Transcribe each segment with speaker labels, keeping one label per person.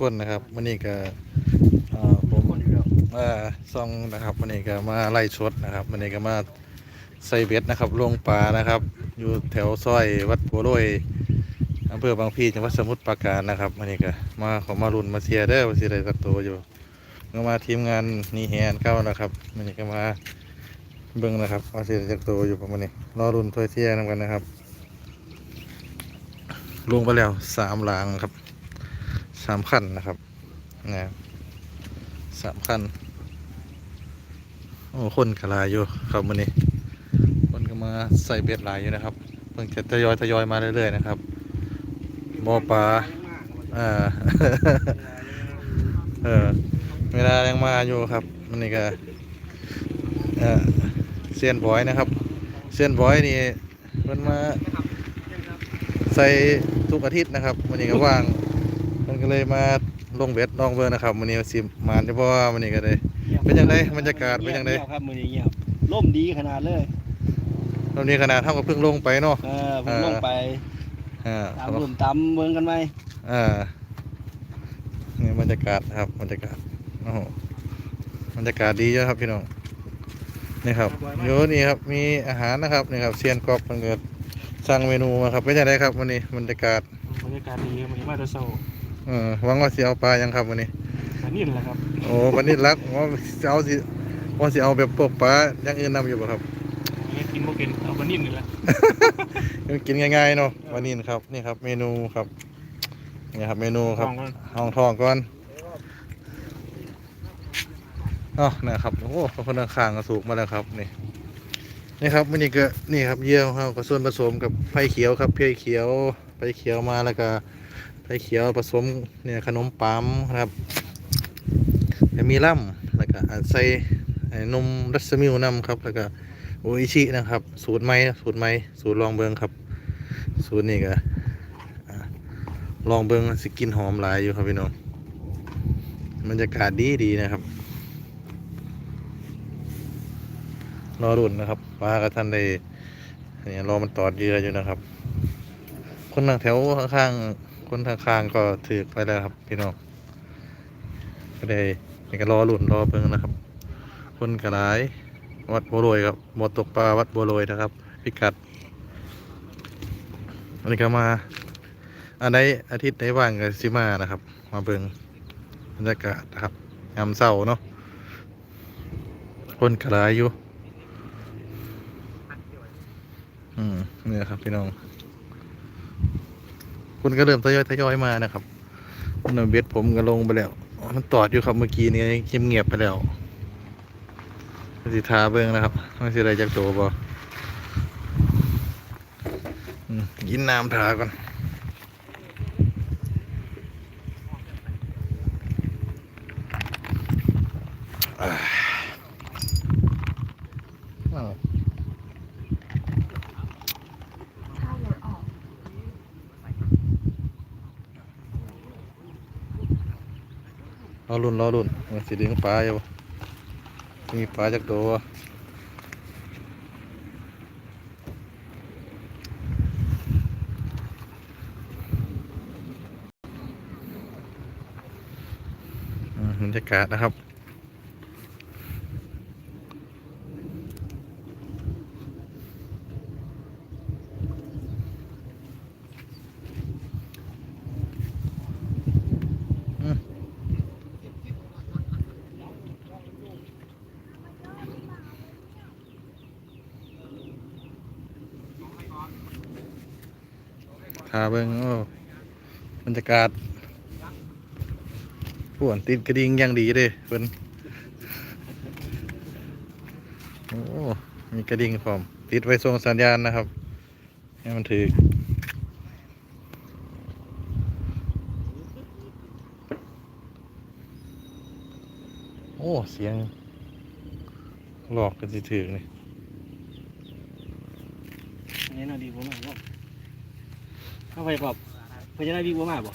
Speaker 1: คนนะครับวันนี้ก็เอ่อผมมาซองนะครับวันนี้ก็มาไล่ชดนะครับวันนี้ก็มาใส่เบ็ดนะครับลงปลานะครับ อยู่แถวซอยวัดปัวโรยอำเภอบางพีจังหวัดสมุทรปราการนะครับวันนี้ก็มาขอมารุนมาเชียร์เด้มาเชียร์ได้สักตัวอยู่ก็มาทีมงานนี่แฮนเก้านะครับวันนี้ก็มาเบิ้งนะครับมาเชียร์สักตัวอยู่ประมาณนี้รอรุนถ้วยเชียร์นำกันนะครับ ลงไปแล้วสามหลางครับ สามขั้นนะครับนะสามขั้นโอ้คนกระลายอยู่ครับวันนี้ คนก็มาใส่เบ็ดหลายอยู่นะครับเพิ่งจะทยอยทยอยมาเรื่อยๆนะครับบ่อปลาอ่าเออเวลายังมาอยู่ครับวันนี้ก็เอ่อเซียนบอยนะครับเซียนบอยนี่มันมาใส่ทุกอาทิตย์นะครับวันนี้ก็ว่าง ก็เลยมาลงเบ็ดลองเบอร์นะครับวันนี้สิมานเฉพาะว่าวันนี้ก็เลย เป็นยังไงบรรยากาศเป็นยังไง
Speaker 2: งีบครับมือนี้เงียบล่มดีขนาดเลย
Speaker 1: ตอนนี้ขนาดเท่ากับเพิ่งลงไปเนาะ
Speaker 2: เออผมลงไป
Speaker 1: อ่า
Speaker 2: ตามลุ่มตามเมืองกันไหม
Speaker 1: อ่านี่บรรยากาศนะครับบรรยากาศโอ้โหบรรยากาศดีเยอะครับพี่น้องนี่ครับโยนี่ครับมีอาหารนะครับนี่ครับเซียนกอบมันเกิดสั่งเมนูมาครับเป็นยังไงครับวันนี้บรรยากาศ
Speaker 3: บรรยากาศดีครับวันนี้มาแต่เช้า
Speaker 1: เออหวังว่าสิเอาปลายังครับวันนี้
Speaker 3: อันนี้แหละครับ
Speaker 1: โอ้วันนี้รักว่าสิเอาสิว่าสิเอาแบบพวกปลาอย่างอื่นนำอยู่บ่ครับ
Speaker 3: อันนี้กินโมเป็นเอาปลานิ่มนี่แหละ
Speaker 1: มันกินง่ายๆเนาะวันนี้นะครับนี่ครับ เมนูครับนี่ครับ เมนูครับ
Speaker 3: ลองก่อน
Speaker 1: ห้องทองก่อนอ๋อนะครับโอ้โหคนข้างๆก็สูกมาแล้วครับนี่นี่ครับวันนี้ก็นี่ครับเยี่ยวครับก็ส่วนผสมกับไผ่เขียวครับไผ่เขียวไผ่เขียวมาแล้วก็ ไผ่เขียวผสมเนี่ยขนมปัมครับมีล่ำแล้วก็อันใส่นมรัสมิวน้ำครับ แล้วก็โออิชินะครับ สูตรใหม่สูตรใหม่สูตรลองเบิงครับ สูตรนี้ก็ลองเบิงสิกินหอมหลายอยู่ครับพี่น้องบรรยากาศดีดีนะครับ รอรุ่นนะครับปลากับท่านได้เนี่ยรอมันตอดเรืออยู่นะครับ คนทางแถวข้างๆ คนทางข้างก็ถือไปแล้วครับ พี่น้องก็ได้นี่ก็รอรุ่นรอเบิ่งนะครับ คนกระไรวัดบัวลอยครับหมดตกปลาวัดบัวลอยนะครับ พิกัดอันนี้ก็มา อันใดอาทิตย์ไหนว่างก็สิมานะครับ มาเบิ่งบรรยากาศนะครับยามเช้าเนาะคนกระไรอยู่ อืมเนี่ยครับพี่น้อง คุณก็เริ่มทยอยทยอยมานะครับคุณเอาเบ็ดผมก็ลงไปแล้ว มันตอดอยู่ครับเมื่อกี้นี้เงียบๆไปแล้วสิทาเบิ้งนะครับไม่สิอะไรจากโตบอกินน้ำทาก่อนอ่า รอรุ่นรอรุ่นมันสิดึงปลาอยู่มีปลาจากตัวบรรยากาศนะครับ ทาเบิงโอ้บรรยากาศป่วนติดกระดิ่งอย่างดีเลยเพิ่นโอ้มีกระดิ่งพร้อมติดไว้ส่งสัญญาณนะครับให้มันถือโอ้เสียงหลอกกันสิถือนี่
Speaker 2: อันนี้น่าดีผมอะว่า เข้าไปปรับเพื่อจะได้ดีกว่ามาบ่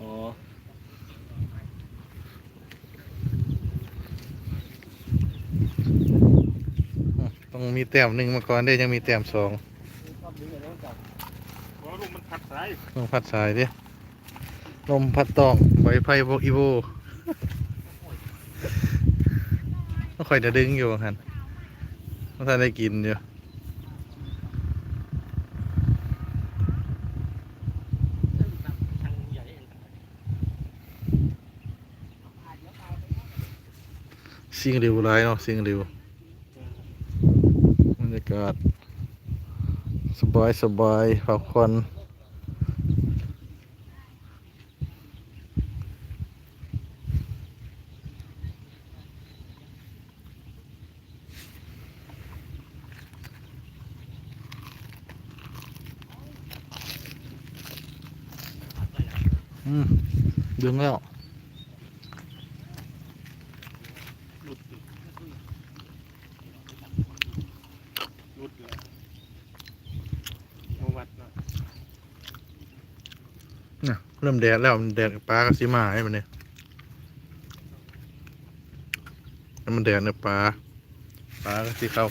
Speaker 2: อ๋อ
Speaker 1: ต้องมีแต้มหนึ่งมาก่อนได้ยังมีแต้มสอง
Speaker 3: เพราะลูกมันพัดสาย
Speaker 1: ต้องพัดสายดิลมพัดตองใบไผ่พวกอีโวก็ค่อยจะดึงอยู่ฮันก็ท่านได้กินอยู่
Speaker 2: ทางใหญ่เอง
Speaker 1: สิ่งเร็วร้ายเนาะสิ่งเร็วบรรยากาศ สบายสบายพักผ่อนอืมดึงแล้ว
Speaker 3: หลุดอีกหลุดเลยเอาวัดหน่อย
Speaker 1: น่ะ เริ่มแดดแล้วมันแดดปลาก็สิมาให้มันเนี่ยแล้วมันแดดเนี่ยปลาปลาก็สิเข้า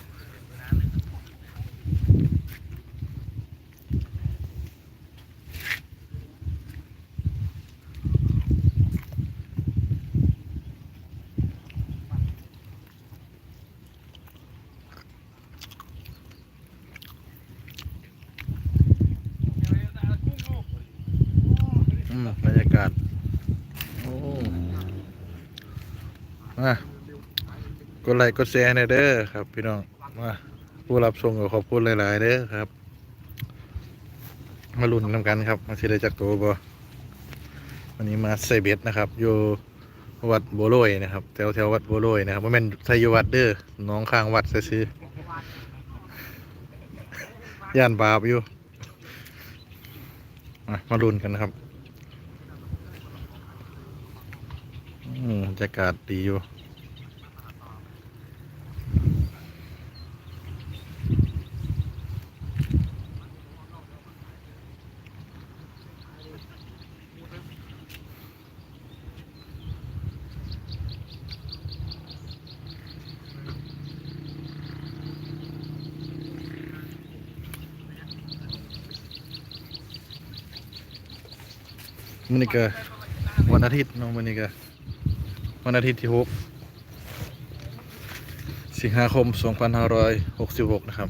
Speaker 1: อืมบรรยากาศโอ้ มากดไลค์กดแชร์หน่อยเด้อครับ พี่น้องมาผู้รับชมก็ขอบคุณหลาย ๆ เด้อครับ มาลุ้นนำกันครับ มาสิได้จักโตบ่วันนี้มาใส่เบ็ดนะครับอยู่วัดโบโรยนะครับแถวแถววัดโบโรยนะครับว่าแม่นไทยอยู่วัดเด้อน้องข้างวัดซื่อย่านบาปอยู่มามาลุ้นกันนะครับอืมบ รรยากาศดีอยู่มันนี่ก็วันอาทิตย์เน้องมันนี่ก็ วันอาทิตย์ที่หกสิงหาคม 2566 นะครับ